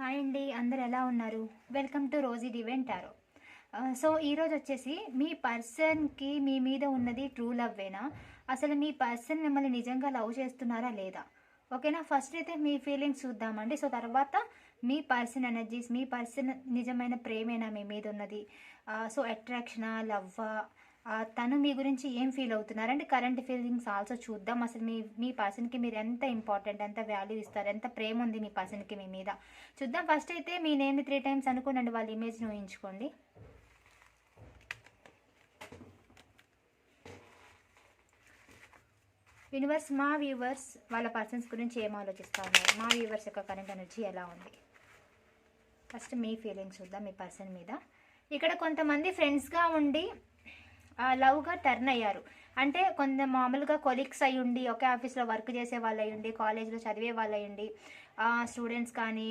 Hi అండి అందరు ఎలా ఉన్నారు? Welcome to Rosie divine tarot. So ఈరోజు వచ్చేసి మీ పర్సన్కి మీ మీద ఉన్నది ట్రూ లవ్వేనా అసలు మీ పర్సన్ మిమ్మల్ని నిజంగా లవ్ చేస్తున్నారా లేదా? ఓకేనా? ఫస్ట్ అయితే మీ ఫీలింగ్స్ చూద్దామండి. సో తర్వాత మీ పర్సన్ ఎనర్జీస్ మీ పర్సన్ నిజమైన ప్రేమేనా మీ మీద ఉన్నది? సో అట్రాక్షనా లవ్వా? తను మీ గురించి ఏం ఫీల్ అవుతున్నారు? కరెంట్ ఫీలింగ్స్ ఆల్సో చూద్దాం. అసలు మీ మీ పర్సన్కి మీరు ఎంత ఇంపార్టెంట్ ఎంత వాల్యూ ఇస్తారు? ఎంత ప్రేమ ఉంది మీ పర్సన్కి మీ మీద? చూద్దాం. ఫస్ట్ అయితే మీ నేమ్ని త్రీ టైమ్స్ అనుకోండి వాళ్ళ ఇమేజ్ని ఊహించుకోండి. యూనివర్స్ మా వ్యూవర్స్ వాళ్ళ పర్సన్స్ గురించి ఏం ఆలోచిస్తూ ఉన్నారు? మా వ్యూవర్స్ యొక్క కరెంట్ ఎనర్జీ ఎలా ఉంది? ఫస్ట్ మీ ఫీలింగ్స్ చూద్దాం మీ పర్సన్ మీద. ఇక్కడ కొంతమంది ఫ్రెండ్స్గా ఉండి లవ్గా టర్న్ అయ్యారు. అంటే కొంత మామూలుగా కొలీగ్స్ అయ్యుండి ఒకే ఆఫీస్లో వర్క్ చేసే వాళ్ళు అయి కాలేజ్లో చదివే వాళ్ళు అయ్యుండి స్టూడెంట్స్ కానీ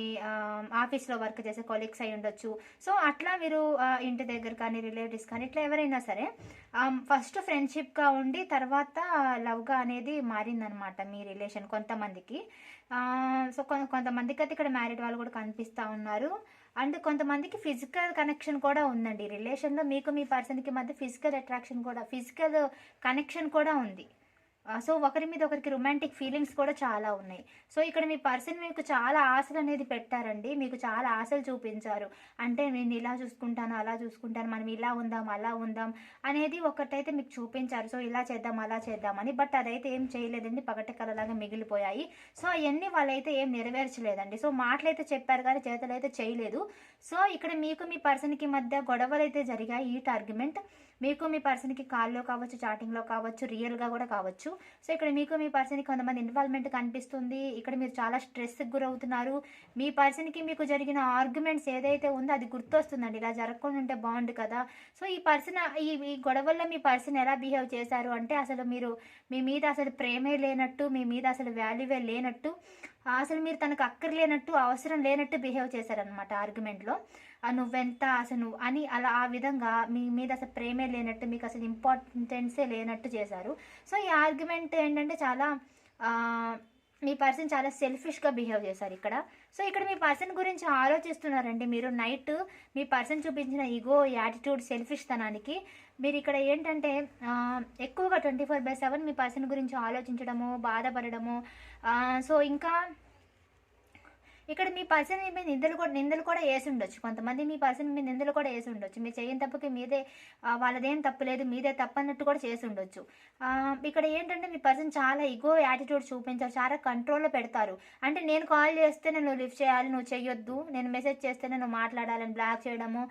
ఆఫీస్లో వర్క్ చేసే కొలీగ్స్ అయి ఉండొచ్చు సో అట్లా మీరు ఇంటి దగ్గర కానీ రిలేటివ్స్ కానీ ఇట్లా ఎవరైనా సరే ఫస్ట్ ఫ్రెండ్షిప్గా ఉండి తర్వాత లవ్గా అనేది మారిందనమాట మీ రిలేషన్ కొంతమందికి. సో కొంతమందికి అయితే ఇక్కడ మ్యారీడ్ వాళ్ళు కూడా కనిపిస్తూ ఉన్నారు. అండ్ కొంతమందికి ఫిజికల్ కనెక్షన్ కూడా ఉందండి. రిలేషన్లో మీకు మీ పర్సన్కి మధ్య ఫిజికల్ అట్రాక్షన్ కూడా ఫిజికల్ కనెక్షన్ కూడా ఉంది. సో ఒకరి మీద ఒకరికి రొమాంటిక్ ఫీలింగ్స్ కూడా చాలా ఉన్నాయి. సో ఇక్కడ మీ పర్సన్ మీకు చాలా ఆశలు అనేది పెట్టారండి. మీకు చాలా ఆశలు చూపించారు. అంటే నేను ఇలా చూసుకుంటాను అలా చూసుకుంటాను మనం ఇలా ఉందాం అలా ఉందాం అనేది ఒకటైతే మీకు చూపించారు. సో ఇలా చేద్దాం అలా చేద్దామని బట్ అదైతే ఏం చేయలేదండి. పగటి కలలాగా మిగిలిపోయాయి. సో అవన్నీ వాళ్ళైతే ఏం నెరవేర్చలేదండి. సో మాటలైతే చెప్పారు కానీ చేతలు అయితే చేయలేదు. సో ఇక్కడ మీకు మీ పర్సన్కి మధ్య గొడవలు అయితే జరిగాయి. ఈట్ ఆర్గ్యుమెంట్ మీకు మీ పర్సన్కి కాల్లో కావచ్చు చాటింగ్లో కావచ్చు రియల్గా కూడా కావచ్చు. సో ఇక్కడ మీకు మీ పర్సన్కి కొంతమంది ఇన్వాల్వ్మెంట్ కనిపిస్తుంది. ఇక్కడ మీరు చాలా స్ట్రెస్కి గురవుతున్నారు. మీ పర్సన్కి మీకు జరిగిన ఆర్గ్యుమెంట్స్ ఏదైతే ఉందో అది గుర్తొస్తుందండి. ఇలా జరగకుండా ఉంటే బాగుండు కదా. సో ఈ పర్సన్ ఈ ఈ గొడవల్లో మీ పర్సన్ ఎలా బిహేవ్ చేశారు అంటే అసలు మీరు మీ మీద అసలు ప్రేమే లేనట్టు మీ మీద అసలు వాల్యూవే లేనట్టు అసలు మీరు తనకు అక్కర్లేనట్టు అవసరం లేనట్టు బిహేవ్ చేశారనమాట ఆర్గ్యుమెంట్లో. నువ్వెంత అసలు నువ్వు అని అలా ఆ విధంగా మీ మీద అసలు ప్రేమే లేనట్టు మీకు అసలు ఇంపార్టెన్సే లేనట్టు చేశారు. సో ఈ ఆర్గ్యుమెంట్ ఏంటంటే చాలా మీ పర్సన్ చాలా సెల్ఫిష్గా బిహేవ్ చేశారు ఇక్కడ. సో ఇక్కడ మీ పర్సన్ గురించి ఆలోచిస్తున్నారండి మీరు. నైట్ మీ పర్సన్ చూపించిన ఈగో యాటిట్యూడ్ సెల్ఫిష్ తనానికి. మీరు ఇక్కడ ఏంటంటే ఎక్కువగా ట్వంటీ ఫోర్ బై సెవెన్ మీ పర్సన్ గురించి ఆలోచించడము బాధపడడము. సో ఇంకా ఇక్కడ మీ పర్సన్ మీద నిందలు కూడా నిందలు కూడా వేసి ఉండొచ్చు. కొంతమంది మీ పర్సన్ మీద నిందలు కూడా వేసి ఉండొచ్చు. మీరు చేయని తప్పుకి మీదే వాళ్ళదేం తప్పు లేదు మీదే తప్పు అన్నట్టు కూడా చేసి ఉండొచ్చు. ఇక్కడ ఏంటంటే మీ పర్సన్ చాలా ఇగో యాటిట్యూడ్ చూపించారు చాలా కంట్రోల్లో పెడతారు. అంటే నేను కాల్ చేస్తే నేను లిఫ్ట్ చేయాలి నువ్వు చేయొద్దు నేను మెసేజ్ చేస్తే నువ్వు మాట్లాడాలని బ్లాక్ చేయడము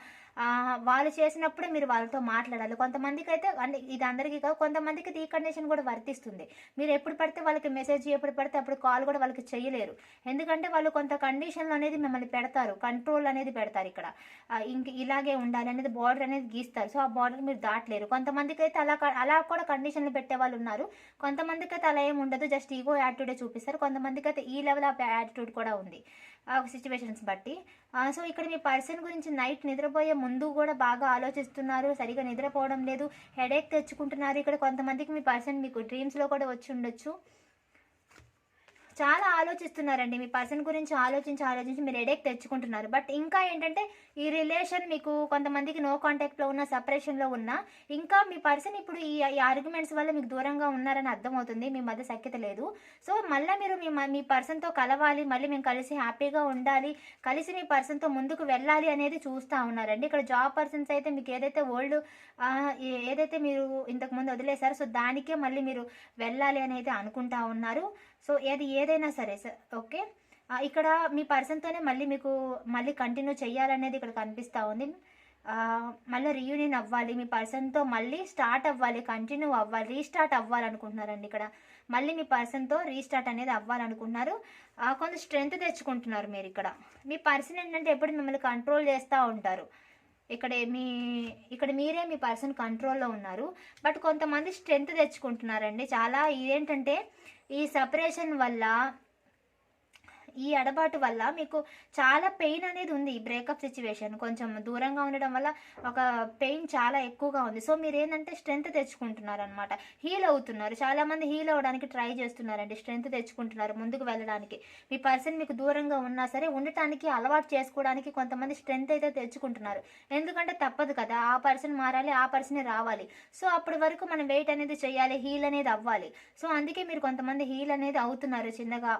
వాళ్ళు చేసినప్పుడే మీరు వాళ్ళతో మాట్లాడాలి. కొంతమందికి అయితే అంటే ఇది అందరికీ కాదు కొంతమందికి అయితే ఈ కండిషన్ కూడా వర్తిస్తుంది. మీరు ఎప్పుడు పడితే వాళ్ళకి మెసేజ్ ఎప్పుడు పడితే అప్పుడు కాల్ కూడా వాళ్ళకి చేయలేరు. ఎందుకంటే వాళ్ళు కొంత కండిషన్లు అనేది మిమ్మల్ని పెడతారు కంట్రోల్ అనేది పెడతారు ఇక్కడ. ఇంక ఇలాగే ఉండాలి అనేది బార్డర్ అనేది గీస్తారు. సో ఆ బార్డర్ మీరు దాటలేరు. కొంతమందికి అయితే అలా అలా కూడా కండిషన్లు పెట్టే వాళ్ళు ఉన్నారు. కొంతమందికి అయితే అలా ఏం ఉండదు. జస్ట్ ఈగో యాటిట్యూడే చూపిస్తారు. కొంతమందికి అయితే ఈ లెవెల్ ఆఫ్ యాటిట్యూడ్ కూడా ఉంది. సిచ్యువేషన్స్ బట్టి. సో ఇక్కడ మీ పర్సన్ గురించి నైట్ నిద్రపోయే ముందు కూడా బాగా ఆలోచిస్తున్నారు సరిగా నిద్రపోవడం లేదు హెడేక్ తెచ్చుకుంటున్నారు. ఇక్కడ కొంతమందికి మీ పర్సన్ మీకు డ్రీమ్స్లో కూడా వచ్చి ఉండొచ్చు. చాలా ఆలోచిస్తున్నారండి. మీ పర్సన్ గురించి ఆలోచించి ఆలోచించి మీరు హెడేక్ తెచ్చుకుంటున్నారు. బట్ ఇంకా ఏంటంటే ఈ రిలేషన్ మీకు కొంతమందికి నో కాంటాక్ట్లో ఉన్న సపరేషన్లో ఉన్న ఇంకా మీ పర్సన్ ఇప్పుడు ఈ ఈ ఆర్గ్యుమెంట్స్ వల్ల మీకు దూరంగా ఉన్నారని అర్థమవుతుంది. మీ మధ్య సఖ్యత లేదు. సో మళ్ళీ మీరు మీ మ- మీ పర్సన్తో కలవాలి. మళ్ళీ మేము కలిసి హ్యాపీగా ఉండాలి. కలిసి మీ పర్సన్తో ముందుకు వెళ్ళాలి అనేది చూస్తూ ఉన్నారండి. ఇక్కడ జాబ్ పర్సన్స్ అయితే మీకు ఏదైతే ఓల్డ్ ఏదైతే మీరు ఇంతకు ముందు వదిలేశారో సో దానికే మళ్ళీ మీరు వెళ్ళాలి అని అయితే అనుకుంటా ఉన్నారు. సో ఏది ఏదైనా సరే సార్ ఓకే? ఇక్కడ మీ పర్సన్తోనే మళ్ళీ మీకు మళ్ళీ కంటిన్యూ చేయాలనేది ఇక్కడ కనిపిస్తూ ఉంది. మళ్ళీ రీయూనియన్ అవ్వాలి మీ పర్సన్తో మళ్ళీ స్టార్ట్ అవ్వాలి కంటిన్యూ అవ్వాలి రీస్టార్ట్ అవ్వాలనుకుంటున్నారండి ఇక్కడ. మళ్ళీ మీ పర్సన్తో రీస్టార్ట్ అనేది అవ్వాలనుకుంటున్నారు. ఆ, కొంత స్ట్రెంగ్త్ తెచ్చుకుంటున్నారు మీరు ఇక్కడ. మీ పర్సన్ ఏంటంటే ఎప్పుడు మిమ్మల్ని కంట్రోల్ చేస్తూ ఉంటారు. ఇక్కడ మీ ఇక్కడ మీరే మీ పర్సన్ కంట్రోల్లో ఉన్నారు. బట్ కొంతమంది స్ట్రెంగ్త్ తెచ్చుకుంటున్నారండి. చాలా ఇదేంటంటే ఈ సపరేషన్ వల్ల ఈ ఎడబాటు వల్ల మీకు చాలా పెయిన్ అనేది ఉంది ఈ బ్రేకప్ సిచ్యువేషన్ కొంచెం దూరంగా ఉండడం వల్ల ఒక పెయిన్ చాలా ఎక్కువగా ఉంది. సో మీరు ఏంటంటే స్ట్రెంత్ తెచ్చుకుంటున్నారు అనమాట హీల్ అవుతున్నారు. చాలా మంది హీల్ అవ్వడానికి ట్రై చేస్తున్నారండి. స్ట్రెంత్ తెచ్చుకుంటున్నారు ముందుకు వెళ్ళడానికి. మీ పర్సన్ మీకు దూరంగా ఉన్నా సరే ఉండటానికి అలవాటు చేసుకోవడానికి కొంతమంది స్ట్రెంత్ అయితే తెచ్చుకుంటున్నారు. ఎందుకంటే తప్పదు కదా. ఆ పర్సన్ మారాలి ఆ పర్సనే రావాలి. సో అప్పటి వరకు మనం వెయిట్ అనేది చేయాలి హీల్ అనేది అవ్వాలి. సో అందుకే మీరు కొంతమంది హీల్ అనేది అవుతున్నారు చిన్నగా.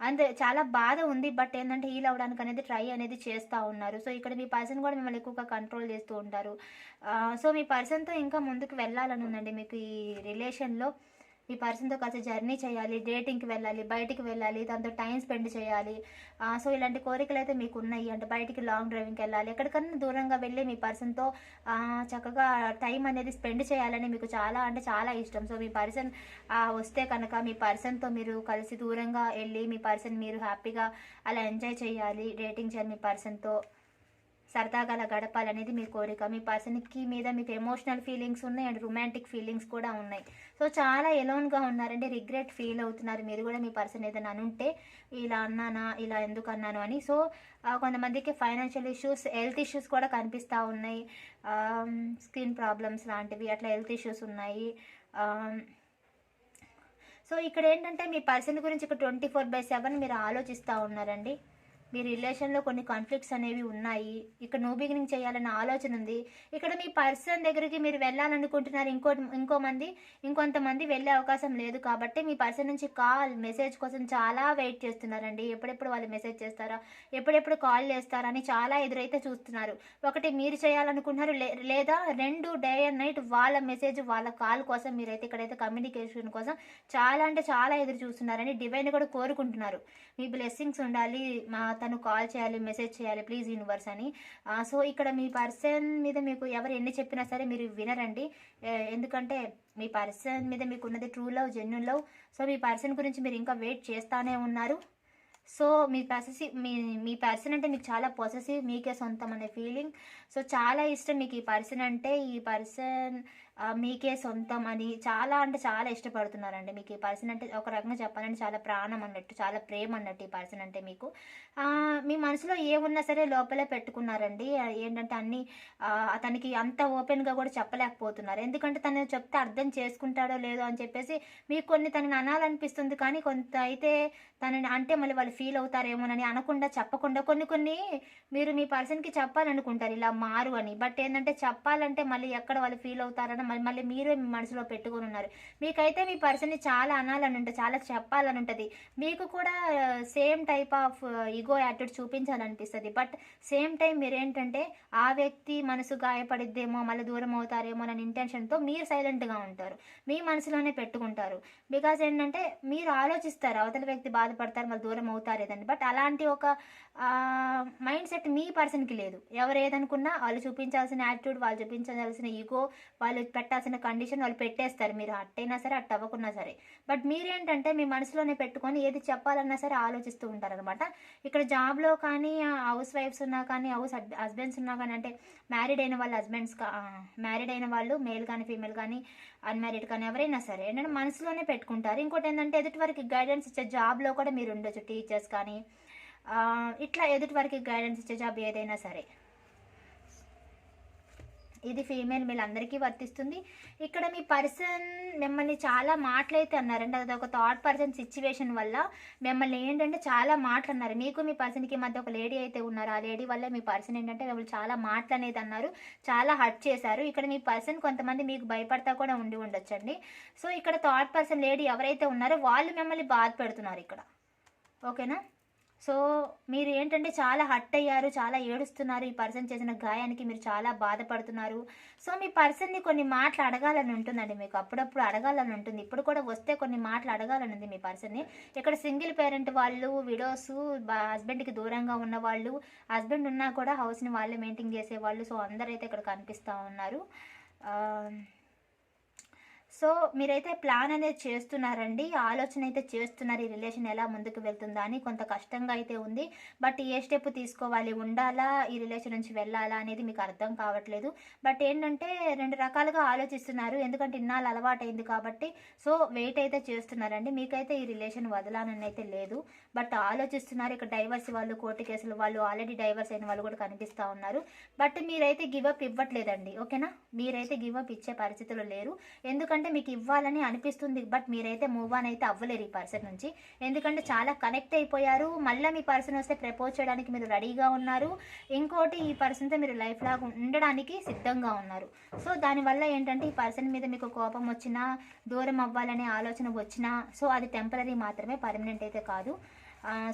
అంతే చాలా బాధ ఉంది. బట్ ఏంటంటే హీల్ అవ్వడానికి అనేది ట్రై అనేది చేస్తూ ఉన్నారు. సో ఇక్కడ మీ పర్సన్ కూడా మిమ్మల్ని ఎక్కువగా కంట్రోల్ చేస్తూ ఉంటారు. సో మీ పర్సన్తో ఇంకా ముందుకు వెళ్ళాలని ఉందండి మీకు ఈ రిలేషన్లో మీ పర్సన్తో కలిసి జర్నీ చేయాలి డేటింగ్కి వెళ్ళాలి బయటికి వెళ్ళాలి దాంతో టైం స్పెండ్ చేయాలి. సో ఇలాంటి కోరికలు అయితే మీకు ఉన్నాయి. అంటే బయటికి లాంగ్ డ్రైవింగ్కి వెళ్ళాలి. ఎక్కడికన్నా దూరంగా వెళ్ళి మీ పర్సన్తో చక్కగా టైం అనేది స్పెండ్ చేయాలని మీకు చాలా అంటే చాలా ఇష్టం. సో మీ పర్సన్ వస్తే కనుక మీ పర్సన్తో మీరు కలిసి దూరంగా వెళ్ళి మీ పర్సన్ మీరు హ్యాపీగా అలా ఎంజాయ్ చేయాలి డేటింగ్ చేయాలి మీ పర్సన్తో. సరదాగా అలా గడపాలనేది మీ కోరిక. మీ పర్సన్కి మీద మీకు ఎమోషనల్ ఫీలింగ్స్ ఉన్నాయి అండ్ రొమాంటిక్ ఫీలింగ్స్ కూడా ఉన్నాయి. సో చాలా ఎలోన్గా ఉన్నారంటే రిగ్రెట్ ఫీల్ అవుతున్నారు. మీరు కూడా మీ పర్సన్ ఏదైనా అనుంటే ఇలా అన్నానా ఇలా ఎందుకు అన్నాను అని. సో కొంతమందికి ఫైనాన్షియల్ ఇష్యూస్ హెల్త్ ఇష్యూస్ కూడా కనిపిస్తూ ఉన్నాయి. స్కిన్ ప్రాబ్లమ్స్ లాంటివి అట్లా హెల్త్ ఇష్యూస్ ఉన్నాయి. సో ఇక్కడ ఏంటంటే మీ పర్సన్ గురించి ఇక్కడ ట్వంటీ ఫోర్ బై సెవెన్ మీరు ఆలోచిస్తూ ఉన్నారండి. మీ రిలేషన్లో కొన్ని కాన్ఫ్లిక్ట్స్ అనేవి ఉన్నాయి. ఇక్కడ నో బిగినింగ్ చేయాలన్న ఆలోచన ఉంది. ఇక్కడ మీ పర్సన్ దగ్గరికి మీరు వెళ్ళాలనుకుంటున్నారు. ఇంకో ఇంకో మంది ఇంకొంతమంది వెళ్ళే అవకాశం లేదు కాబట్టి మీ పర్సన్ నుంచి కాల్ మెసేజ్ కోసం చాలా వెయిట్ చేస్తున్నారండి. ఎప్పుడెప్పుడు వాళ్ళు మెసేజ్ చేస్తారా? ఎప్పుడెప్పుడు కాల్ చేస్తారా? అని చాలా ఎదురైతే చూస్తున్నారు. ఒకటి మీరు చేయాలనుకుంటున్నారు లే- లేదా రెండు డే అండ్ నైట్ వాళ్ళ మెసేజ్ వాళ్ళ కాల్ కోసం మీరైతే ఇక్కడైతే కమ్యూనికేషన్ కోసం చాలా అంటే చాలా ఎదురు చూస్తున్నారని డివైన్ కూడా కోరుకుంటున్నారు. మీ బ్లెస్సింగ్స్ ఉండాలి. మా తను కాల్ చేయాలి మెసేజ్ చేయాలి ప్లీజ్ యూనివర్స్ అని. సో ఇక్కడ మీ పర్సన్ మీద మీకు ఎవరు ఎన్ని చెప్పినా సరే మీరు వినరండి. ఎందుకంటే మీ పర్సన్ మీద మీకు ఉన్నది true love genuine love so మీ పర్సన్ గురించి మీరు ఇంకా వెయిట్ చేస్తానే ఉన్నారు. సో మీ పర్సెసివ్ మీ మీ పర్సన్ అంటే మీకు చాలా పొసెసివ్ మీకే సొంతం అనే ఫీలింగ్ సో చాలా ఇష్టం మీకు ఈ పర్సన్ అంటే. ఈ పర్సన్ మీకే సొంతం అని చాలా అంటే చాలా ఇష్టపడుతున్నారండి మీకు ఈ పర్సన్ అంటే ఒక రకంగా చెప్పాలంటే చాలా ప్రాణం అన్నట్టు చాలా ప్రేమ అన్నట్టు ఈ పర్సన్ అంటే మీకు. మీ మనసులో ఏమున్నా సరే లోపలే పెట్టుకున్నారండి. ఏంటంటే అన్ని అతనికి అంత ఓపెన్గా కూడా చెప్పలేకపోతున్నారు. ఎందుకంటే తను చెప్తే అర్థం చేసుకుంటాడో లేదో అని చెప్పేసి మీకు కొన్ని తనని అనాలనిపిస్తుంది. కానీ కొంత అయితే తనని అంటే మళ్ళీ వాళ్ళు ఫీల్ అవుతారేమోనని అనకుండా చెప్పకుండా కొన్ని కొన్ని మీరు మీ పర్సన్కి చెప్పాలనుకుంటారు. ఇలా మారు అని. బట్ ఏంటంటే చెప్పాలంటే మళ్ళీ ఎక్కడ వాళ్ళు ఫీల్ అవుతారని మళ్ళీ మళ్ళీ మీరే మీ మనసులో పెట్టుకొని ఉన్నారు. మీకైతే మీ పర్సన్ని చాలా అనాలని ఉంటుంది చాలా చెప్పాలని ఉంటుంది. మీకు కూడా same type of ego attitude చూపించాలనిపిస్తుంది. But same time మీరేంటంటే ఆ వ్యక్తి మనసు గాయపడిద్దేమో మళ్ళీ దూరం అవుతారేమో అనే ఇంటెన్షన్తో మీరు సైలెంట్గా ఉంటారు. మీ మనసులోనే పెట్టుకుంటారు. బికాజ్ ఏంటంటే మీరు ఆలోచిస్తారు అవతల వ్యక్తి బాధపడతారు మళ్ళీ దూరం అవుతారు ఏదండి బట్ అలాంటి ఒక మైండ్ సెట్ మీ పర్సన్కి లేదు. ఎవరు ఏదనుకున్నా వాళ్ళు చూపించాల్సిన యాటిట్యూడ్ వాళ్ళు చూపించాల్సిన ఈగో వాళ్ళు పెట్టాల్సిన కండిషన్ వాళ్ళు పెట్టేస్తారు. మీరు అట్టయినా సరే అట్ట అవ్వకున్నా సరే. బట్ మీరేంటంటే మీ మనసులోనే పెట్టుకొని ఏది చెప్పాలన్నా సరే ఆలోచిస్తూ ఉంటారనమాట ఇక్కడ జాబ్లో కానీ హౌస్ వైఫ్స్ ఉన్నా కానీ హౌస్ హస్బెండ్స్ ఉన్నా కానీ అంటే మ్యారీడ్ అయిన వాళ్ళ హస్బెండ్స్ మ్యారీడ్ అయిన వాళ్ళు మేల్ కానీ ఫీమేల్ కానీ అన్మ్యారీడ్ కానీ ఎవరైనా సరే ఏంటంటే మనసులోనే పెట్టుకుంటారు. ఇంకోటి ఏంటంటే ఎదుటి వరకు గైడెన్స్ ఇచ్చే జాబ్లో కూడా మీరు ఉండొచ్చు. టీచర్స్ కానీ ఇట్లా ఎదుటి వరకు గైడెన్స్ ఇచ్చే జాబ్ ఏదైనా సరే. ఇది ఫీమేల్ మేల్ అందరికీ వర్తిస్తుంది. ఇక్కడ మీ పర్సన్ మిమ్మల్ని చాలా మాటలైతే అన్నారండి. అది ఒక థర్డ్ పర్సన్ సిచ్యువేషన్ వల్ల మిమ్మల్ని ఏంటంటే చాలా మాటలు అన్నారు. మీకు మీ పర్సన్కి మధ్య ఒక లేడీ అయితే ఉన్నారు. ఆ లేడీ వల్ల మీ పర్సన్ ఏంటంటే మిమ్మల్ని చాలా మాటలు అనేది అన్నారు. చాలా హర్ట్ చేశారు. ఇక్కడ మీ పర్సన్ కొంతమంది మీకు భయపడతా కూడా ఉండి ఉండొచ్చండి. సో ఇక్కడ థర్డ్ పర్సన్ లేడీ ఎవరైతే ఉన్నారో వాళ్ళు మిమ్మల్ని బాధ పెడుతున్నారు ఇక్కడ. ఓకేనా సో మీరు ఏంటంటే చాలా హట్ అయ్యారు చాలా ఏడుస్తున్నారు ఈ పర్సన్ చేసిన గాయానికి మీరు చాలా బాధపడుతున్నారు. సో మీ పర్సన్ని కొన్ని మాటలు అడగాలని ఉంటుందండి మీకు. అప్పుడప్పుడు అడగాలని ఉంటుంది. ఇప్పుడు కూడా వస్తే కొన్ని మాటలు అడగాలని ఉంది మీ పర్సన్ని. ఇక్కడ సింగిల్ పేరెంట్ వాళ్ళు విడోస్ హస్బెండ్కి దూరంగా ఉన్న వాళ్ళు హస్బెండ్ ఉన్నా కూడా హౌస్ని వాళ్ళే మెయింటైన్ చేసేవాళ్ళు. సో అందరైతే ఇక్కడ కనిపిస్తూ ఉన్నారు. సో మీరైతే ప్లాన్ అనేది చేస్తున్నారండి. ఆలోచన అయితే చేస్తున్నారు. ఈ రిలేషన్ ఎలా ముందుకు వెళ్తుందా అని కొంత కష్టంగా అయితే ఉంది. బట్ ఏ స్టెప్ తీసుకోవాలి? ఉండాలా? ఈ రిలేషన్ నుంచి వెళ్ళాలా? అనేది మీకు అర్థం కావట్లేదు. బట్ ఏంటంటే రెండు రకాలుగా ఆలోచిస్తున్నారు. ఎందుకంటే ఇన్నాళ్ళు అలవాటైంది కాబట్టి. సో వెయిట్ అయితే చేస్తున్నారండి. మీకైతే ఈ రిలేషన్ వదలానని అయితే లేదు. బట్ ఆలోచిస్తున్నారు. ఇక్కడ డైవర్స్ వాళ్ళు కోర్టు కేసులు వాళ్ళు ఆల్రెడీ డైవర్స్ అయిన వాళ్ళు కూడా కనిపిస్తూ ఉన్నారు. బట్ మీరైతే గివప్ ఇవ్వట్లేదండి. ఓకేనా? మీరైతే గివప్ ఇచ్చే పరిస్థితులు లేరు. ఎందుకంటే మీకు ఇవ్వాలని అనిపిస్తుంది బట్ మీరైతే మూవ్ ఆన్ అయితే అవ్వలేరు ఈ పర్సన్ నుంచి. ఎందుకంటే చాలా కనెక్ట్ అయిపోయారు. మళ్ళీ మీ పర్సన్ వస్తే ప్రపోజ్ చేయడానికి మీరు రెడీగా ఉన్నారు. ఇంకోటి ఈ పర్సన్తో మీరు లైఫ్ లాగా ఉండడానికి సిద్ధంగా ఉన్నారు. సో దానివల్ల ఏంటంటే ఈ పర్సన్ మీద మీకు కోపం వచ్చినా దూరం అవ్వాలనే ఆలోచన వచ్చినా సో అది టెంపరీ మాత్రమే పర్మనెంట్ అయితే కాదు.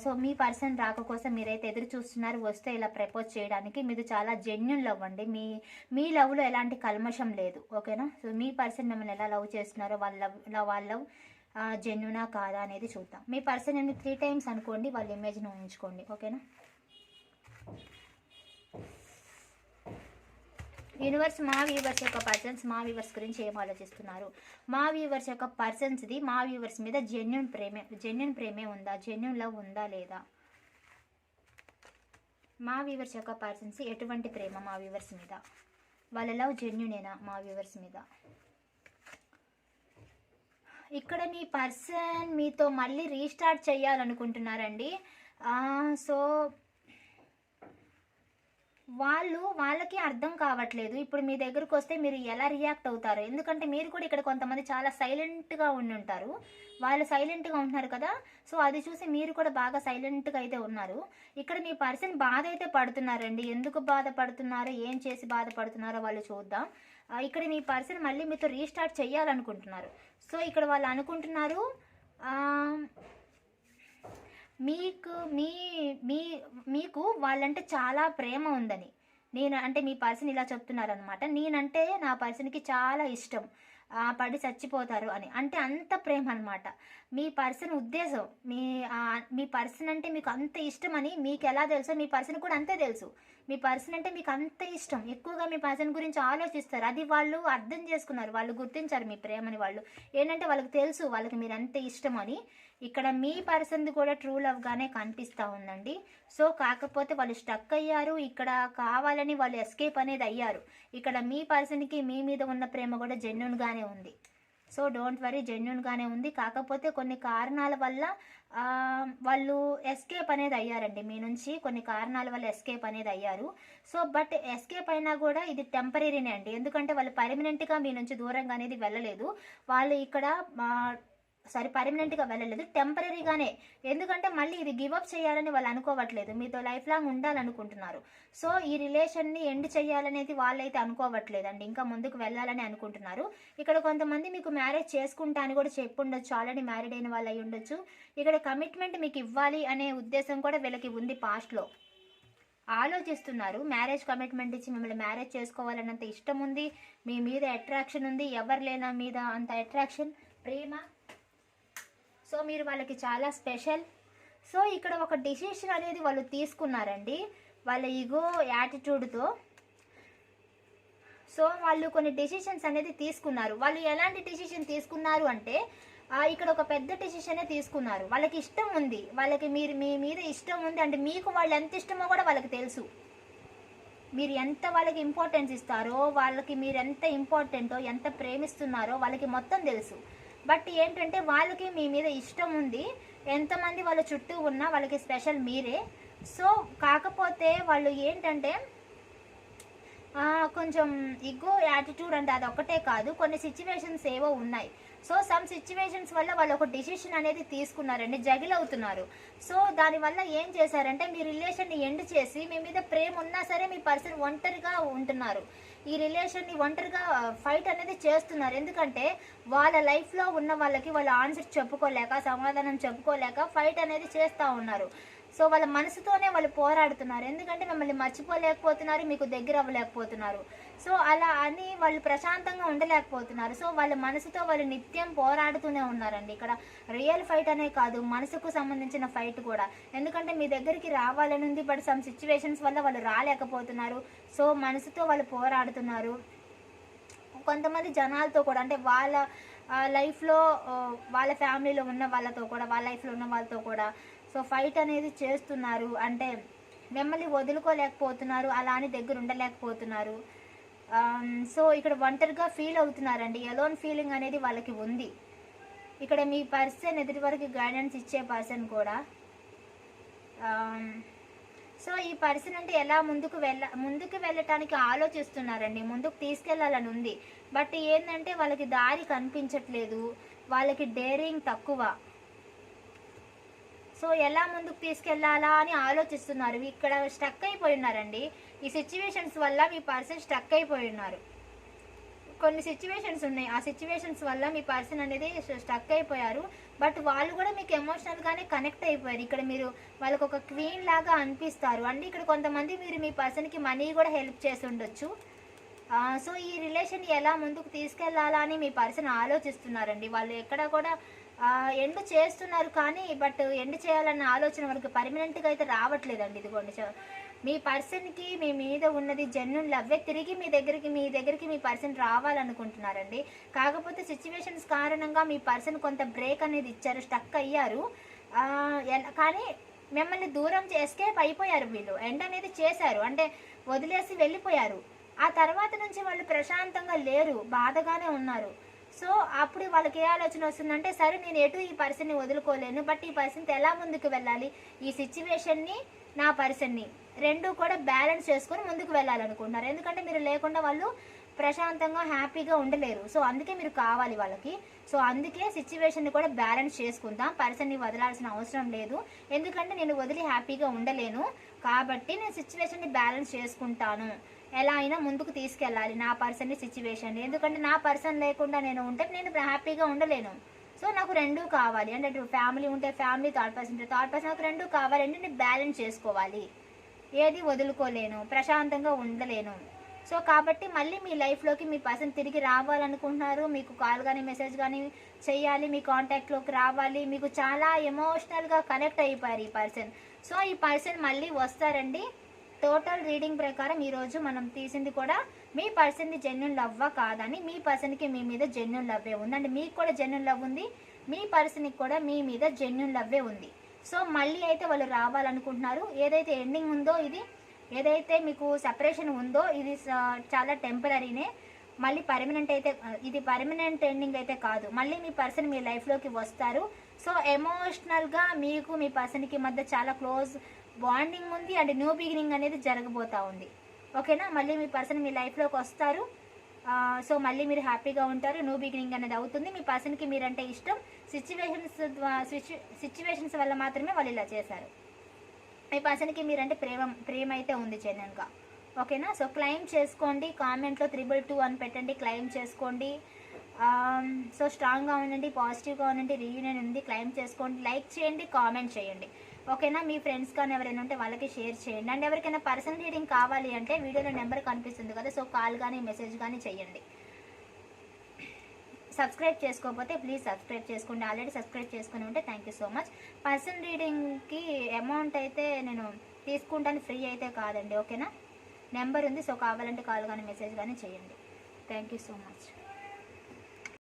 సో మీ పర్సన్ రాక కోసం మీరైతే ఎదురు చూస్తున్నారు వస్తే ఇలా ప్రపోజ్ చేయడానికి మీరు చాలా జెన్యున్ లవ్ అండి. మీ మీ లవ్లో ఎలాంటి కల్మషం లేదు ఓకేనా? సో మీ పర్సన్ మిమ్మల్ని ఎలా లవ్ చేస్తున్నారో వాళ్ళ లవ్ వాళ్ళ లవ్ జెన్యునా కాదా అనేది చూద్దాం. మీ పర్సన్ ఏమి త్రీ టైమ్స్ అనుకోండి వాళ్ళ ఇమేజ్ని ఊహించుకోండి ఓకేనా? యూనివర్స్ మా వ్యూవర్స్ యొక్క పర్సన్స్ మా వ్యూవర్స్ గురించి ఏం ఆలోచిస్తున్నారు? మా వ్యూవర్స్ యొక్క పర్సన్స్ది మా వ్యూవర్స్ మీద జెన్యున్ ప్రేమే జెన్యున్ ప్రేమే ఉందా? జెన్యున్ లవ్ ఉందా లేదా? మా వ్యూవర్స్ యొక్క పర్సన్స్ ఎటువంటి ప్రేమ మా వ్యూవర్స్ మీద? వాళ్ళ లవ్ జెన్యునేనా మా వ్యూవర్స్ మీద? ఇక్కడ మీ పర్సన్ మీతో మళ్ళీ రీస్టార్ట్ చేయాలనుకుంటున్నారండి. సో వాళ్ళు వాళ్ళకి అర్థం కావట్లేదు. ఇప్పుడు మీ దగ్గరకు వస్తే మీరు ఎలా రియాక్ట్ అవుతారు? ఎందుకంటే మీరు కూడా ఇక్కడ కొంతమంది చాలా సైలెంట్గా ఉండి ఉంటారు. వాళ్ళు సైలెంట్గా ఉంటున్నారు కదా. సో అది చూసి మీరు కూడా బాగా సైలెంట్గా అయితే ఉన్నారు. ఇక్కడ మీ పర్సన్ బాధ అయితే పడుతున్నారండి. ఎందుకు బాధపడుతున్నారో? ఏం చేసి బాధపడుతున్నారో వాళ్ళు చూద్దాం. ఇక్కడ మీ పర్సన్ మళ్ళీ మీతో రీస్టార్ట్ చేయాలనుకుంటున్నారు. సో ఇక్కడ వాళ్ళు అనుకుంటున్నారు మీకు మీ మీ మీకు వాళ్ళంటే చాలా ప్రేమ ఉందని. నేను అంటే మీ పర్సన్ ఇలా చెప్తున్నారనమాట నేనంటే నా పర్సన్కి చాలా ఇష్టం. పడి చచ్చిపోతారు అని. అంటే అంత ప్రేమ అనమాట మీ పర్సన్ ఉద్దేశం మీ మీ పర్సన్ అంటే మీకు అంత ఇష్టం అని మీకు ఎలా తెలుసో మీ పర్సన్ కూడా అంతే తెలుసు. మీ పర్సన్ అంటే మీకు అంత ఇష్టం. ఎక్కువగా మీ పర్సన్ గురించి ఆలోచిస్తారు. అది వాళ్ళు అర్థం చేసుకున్నారు. వాళ్ళు గుర్తించారు మీ ప్రేమని వాళ్ళు. ఏంటంటే వాళ్ళకి తెలుసు వాళ్ళకి మీరు అంత ఇష్టం అని. ఇక్కడ మీ పర్సన్ది కూడా ట్రూ లవ్గానే కనిపిస్తూ ఉందండి. సో కాకపోతే వాళ్ళు స్టక్ అయ్యారు. ఇక్కడ కావాలని వాళ్ళు ఎస్కేప్ అనేది అయ్యారు. ఇక్కడ మీ పర్సన్కి మీ మీద ఉన్న ప్రేమ కూడా జెన్యున్గానే ఉంది. సో డోంట్ వరీ జెన్యున్గానే ఉంది. కాకపోతే కొన్ని కారణాల వల్ల వాళ్ళు ఎస్కేప్ అనేది అయ్యారండి. మీ నుంచి కొన్ని కారణాల వల్ల ఎస్కేప్ అనేది అయ్యారు. సో బట్ ఎస్కేప్ అయినా కూడా ఇది టెంపరీనే అండి. ఎందుకంటే వాళ్ళు పర్మనెంట్గా మీ నుంచి దూరంగా అనేది వెళ్ళలేదు. వాళ్ళు ఇక్కడ సారీ పర్మనెంట్గా వెళ్ళలేదు. టెంపరీగానే ఎందుకంటే మళ్ళీ ఇది గివప్ చేయాలని వాళ్ళు అనుకోవట్లేదు. మీతో లైఫ్ లాంగ్ ఉండాలనుకుంటున్నారు. సో ఈ రిలేషన్ని ఎండ్ చేయాలనేది వాళ్ళైతే అనుకోవట్లేదండి. ఇంకా ముందుకు వెళ్ళాలని అనుకుంటున్నారు. ఇక్కడ కొంతమంది మీకు మ్యారేజ్ చేసుకుంటా అని కూడా చెప్పుండొచ్చు. ఆల్రెడీ మ్యారీడ్ అయిన వాళ్ళు అయి ఉండొచ్చు. ఇక్కడ కమిట్మెంట్ మీకు ఇవ్వాలి అనే ఉద్దేశం కూడా వీళ్ళకి ఉంది పాస్ట్లో ఆలోచిస్తున్నారు. మ్యారేజ్ కమిట్మెంట్ ఇచ్చి మిమ్మల్ని మ్యారేజ్ చేసుకోవాలన్నంత ఇష్టం ఉంది. మీ మీద అట్రాక్షన్ ఉంది. ఎవరు లేనా మీద అంత అట్రాక్షన్ ప్రేమ సో మీరు వాళ్ళకి చాలా స్పెషల్. సో ఇక్కడ ఒక డిసిషన్ అనేది వాళ్ళు తీసుకున్నారండి. వాళ్ళ ఈగో యాటిట్యూడ్తో. సో వాళ్ళు కొన్ని డెసిషన్స్ అనేది తీసుకున్నారు. వాళ్ళు ఎలాంటి డెసిషన్ తీసుకున్నారు అంటే ఇక్కడ ఒక పెద్ద డెసిషనే తీసుకున్నారు. వాళ్ళకి ఇష్టం ఉంది. వాళ్ళకి మీరు మీ మీద ఇష్టం ఉంది అంటే మీకు వాళ్ళు ఎంత ఇష్టమో కూడా వాళ్ళకి తెలుసు. మీరు ఎంత వాళ్ళకి ఇంపార్టెన్స్ ఇస్తారో వాళ్ళకి మీరు ఎంత ఇంపార్టెంటో ఎంత ప్రేమిస్తున్నారో వాళ్ళకి మొత్తం తెలుసు. బట్ ఏంటంటే వాళ్ళకి మీ మీద ఇష్టం ఉంది. ఎంతమంది వాళ్ళ చుట్టూ ఉన్నా వాళ్ళకి స్పెషల్ మీరే. సో కాకపోతే వాళ్ళు ఏంటంటే కొంచెం ఇగో యాటిట్యూడ్ అంటే అది ఒకటే కాదు. కొన్ని సిచ్యువేషన్స్ ఏవో ఉన్నాయి. సో సమ్ సిచ్యువేషన్స్ వల్ల వాళ్ళు ఒక డిసిషన్ అనేది తీసుకున్నారండి జగిల్ అవుతున్నారు. సో దానివల్ల ఏం చేశారంటే మీ రిలేషన్ని ఎండ్ చేసి మీ మీద ప్రేమ ఉన్నా సరే మీ పర్సన్ ఒంటరిగా ఉంటున్నారు. ఈ రిలేషన్ని ఒంటరిగా ఫైట్ అనేది చేస్తున్నారు. ఎందుకంటే వాళ్ళ లైఫ్లో ఉన్న వాళ్ళకి వాళ్ళ ఆన్సర్ చెప్పుకోలేక సమాధానం చెప్పుకోలేక ఫైట్ అనేది చేస్తూ ఉన్నారు. సో వాళ్ళ మనసుతోనే వాళ్ళు పోరాడుతున్నారు. ఎందుకంటే మిమ్మల్ని మర్చిపోలేకపోతున్నారు మీకు దగ్గర అవ్వలేకపోతున్నారు సో అలా అని వాళ్ళు ప్రశాంతంగా ఉండలేకపోతున్నారు. సో వాళ్ళ మనసుతో వాళ్ళు నిత్యం పోరాడుతూనే ఉన్నారండి. ఇక్కడ రియల్ ఫైట్ అనే కాదు మనసుకు సంబంధించిన ఫైట్ కూడా. ఎందుకంటే మీ దగ్గరికి రావాలని ఉంది బట్ సమ్ సిచ్యువేషన్స్ వల్ల వాళ్ళు రాలేకపోతున్నారు. సో మనసుతో వాళ్ళు పోరాడుతున్నారు. కొంతమంది జనాలతో కూడా అంటే వాళ్ళ లైఫ్లో వాళ్ళ ఫ్యామిలీలో ఉన్న వాళ్ళతో కూడా వాళ్ళ లైఫ్లో ఉన్న వాళ్ళతో కూడా సో ఫైట్ అనేది చేస్తున్నారు. అంటే మిమ్మల్ని వదులుకోలేకపోతున్నారు అలా అని దగ్గర ఉండలేకపోతున్నారు. Um, సో ఇక్కడ ఒంటరిగా ఫీల్ అవుతున్నారండి. ఎలోన్ ఫీలింగ్ అనేది వాళ్ళకి ఉంది. ఇక్కడ మీ పర్సన్ ఎదుటి వరకు గైడెన్స్ ఇచ్చే పర్సన్ కూడా. Um, సో ఈ పర్సన్ అంటే ఎలా ముందుకు వెళ్ళ ముందుకు వెళ్ళటానికి ఆలోచిస్తున్నారండి. ముందుకు తీసుకెళ్ళాలని ఉంది. బట్ ఏంటంటే వాళ్ళకి దారి కనిపించట్లేదు. వాళ్ళకి డేరింగ్ తక్కువ. సో ఎలా ముందుకు తీసుకెళ్ళాలా అని ఆలోచిస్తున్నారు. ఇక్కడ స్టక్ అయిపోయి ఉన్నారండి ఈ సిచ్యువేషన్స్ వల్ల మీ పర్సన్ స్టక్ అయిపోయి ఉన్నారు కొన్ని సిచ్యువేషన్స్ ఉన్నాయి. ఆ సిచ్యువేషన్స్ వల్ల మీ పర్సన్ అనేది స్టక్ అయిపోయారు. బట్ వాళ్ళు కూడా మీకు ఎమోషనల్గానే కనెక్ట్ అయిపోయారు. ఇక్కడ మీరు వాళ్ళకు ఒక క్వీన్ లాగా అనిపిస్తారు. అండ్ ఇక్కడ కొంతమంది మీరు మీ పర్సన్కి మనీ కూడా హెల్ప్ చేసి ఉండొచ్చు. సో ఈ రిలేషన్ ఎలా ముందుకు తీసుకెళ్ళాలా అని మీ పర్సన్ ఆలోచిస్తున్నారండి. వాళ్ళు ఎక్కడ కూడా ఎండ్ చేస్తున్నారు కానీ బట్ ఎండ్ చేయాలన్న ఆలోచన వాళ్ళకి పర్మనెంట్గా అయితే రావట్లేదండి. ఇదిగోండి చ- మీ పర్సన్కి మీ మీద ఉన్నది జన్యున్ లవ్వే తిరిగి మీ దగ్గరికి మీ దగ్గరికి మీ పర్సన్ రావాలనుకుంటున్నారండి. కాకపోతే సిచ్యువేషన్స్ కారణంగా మీ పర్సన్ కొంత బ్రేక్ అనేది ఇచ్చారు స్టక్ అయ్యారు. కానీ మిమ్మల్ని దూరం ఎస్కేప్ అయిపోయారు వీళ్ళు. ఎండ్ అనేది చేశారు. అంటే వదిలేసి వెళ్ళిపోయారు. ఆ తర్వాత నుంచి వాళ్ళు ప్రశాంతంగా లేరు బాధగానే ఉన్నారు. సో అప్పుడు వాళ్ళకి ఏ ఆలోచన వస్తుందంటే సరే నేను ఎటు ఈ పర్సన్ని వదులుకోలేను బట్ ఈ పర్సన్తో ఎలా ముందుకు వెళ్ళాలి? ఈ సిచ్యువేషన్ని నా పర్సన్ని. రెండు కూడా బ్యాలెన్స్ చేసుకొని ముందుకు వెళ్ళాలనుకుంటున్నారు. ఎందుకంటే మీరు లేకుండా వాళ్ళు ప్రశాంతంగా హ్యాపీగా ఉండలేరు. సో అందుకే మీరు కావాలి వాళ్ళకి. సో అందుకే సిచ్యువేషన్ని కూడా బ్యాలెన్స్ చేసుకుందాం. పర్సన్ని వదలాల్సిన అవసరం లేదు. ఎందుకంటే నేను వదిలి హ్యాపీగా ఉండలేను. కాబట్టి నేను సిచ్యువేషన్ని బ్యాలెన్స్ చేసుకుంటాను. ఎలా అయినా ముందుకు తీసుకెళ్ళాలి నా పర్సన్ని సిచ్యువేషన్ ఎందుకంటే నా పర్సన్ లేకుండా నేను ఉంటే నేను హ్యాపీగా ఉండలేను. సో నాకు రెండు కావాలి. అంటే ఫ్యామిలీ ఉంటే ఫ్యామిలీ థర్డ్ పర్సన్ ఉంటే థర్డ్ పర్సన్ నాకు రెండు కావాలి. అంటే నేను బ్యాలెన్స్ చేసుకోవాలి. ఏది వదులుకోలేను ప్రశాంతంగా ఉండలేను. సో కాబట్టి మళ్ళీ మీ లైఫ్లోకి మీ పర్సన్ తిరిగి రావాలనుకుంటున్నారు. మీకు కాల్ కానీ మెసేజ్ కానీ చేయాలి మీ కాంటాక్ట్లోకి రావాలి. మీకు చాలా ఎమోషనల్గా కనెక్ట్ అయిపోయారు ఈ పర్సన్ సో ఈ పర్సన్ మళ్ళీ వస్తారండి. టోటల్ రీడింగ్ ప్రకారం ఈరోజు మనం తీసింది కూడా మీ పర్సన్ది జెన్యున్ లవ్వా కాదని మీ పర్సన్కి మీ మీద జెన్యున్ లవ్వే ఉంది అంటే మీకు కూడా జెన్యున్ లవ్ ఉంది. మీ పర్సన్కి కూడా మీ మీద జెన్యున్ లవ్వే ఉంది. సో మళ్ళీ అయితే వాళ్ళు రావాలనుకుంటున్నారు. ఏదైతే ఎండింగ్ ఉందో ఇది ఏదైతే మీకు సపరేషన్ ఉందో ఇది స- చాలా టెంపరీనే మళ్ళీ పర్మనెంట్ అయితే ఇది పర్మనెంట్ ఎండింగ్ అయితే కాదు. మళ్ళీ మీ పర్సన్ మీ లైఫ్లోకి వస్తారు. సో ఎమోషనల్గా మీకు మీ పర్సన్కి మధ్య చాలా క్లోజ్ బాండింగ్ ఉంది. అండ్ న్యూ బిగినింగ్ అనేది జరగబోతా ఉంది. ఓకేనా? మళ్ళీ మీ పర్సన్ మీ లైఫ్లోకి వస్తారు. సో మళ్ళీ మీరు హ్యాపీగా ఉంటారు. న్యూ బిగినింగ్ అనేది అవుతుంది. మీ పర్సన్కి మీరంటే ఇష్టం. సిచ్యువేషన్స్ సిచ్యువేషన్స్ వల్ల మాత్రమే వాళ్ళు ఇలా చేశారు. మీ పర్సన్కి మీరంటే ప్రేమ ప్రేమ అయితే ఉంది జెన్యున్గా ఓకేనా? సో క్లెయిమ్ చేసుకోండి. కామెంట్లో త్రిబుల్ టూ అని పెట్టండి. క్లెయిమ్ చేసుకోండి. సో స్ట్రాంగ్గా ఉండండి పాజిటివ్గా ఉండండి రీయూనియన్ ఉంది. క్లెయిమ్ చేసుకోండి. లైక్ చేయండి కామెంట్ చేయండి. ఓకేనా? మీ ఫ్రెండ్స్ కానీ ఎవరైనా ఉంటే వాళ్ళకి షేర్ చేయండి. అండ్ ఎవరికైనా పర్సనల్ రీడింగ్ కావాలి అంటే వీడియోలో నెంబర్ కనిపిస్తుంది కదా సో కాల్ కానీ మెసేజ్ కానీ చేయండి. సబ్స్క్రైబ్ చేసుకోకపోతే ప్లీజ్ సబ్స్క్రైబ్ చేసుకోండి. ఆల్రెడీ సబ్స్క్రైబ్ చేసుకుని ఉంటే thank you so much. Person రీడింగ్కి amount అయితే నేను తీసుకుంటాను ఫ్రీ అయితే కాదండి. ఓకేనా? నెంబర్ ఉంది సో కావాలంటే కాల్ కానీ మెసేజ్ కానీ చేయండి. Thank you so much.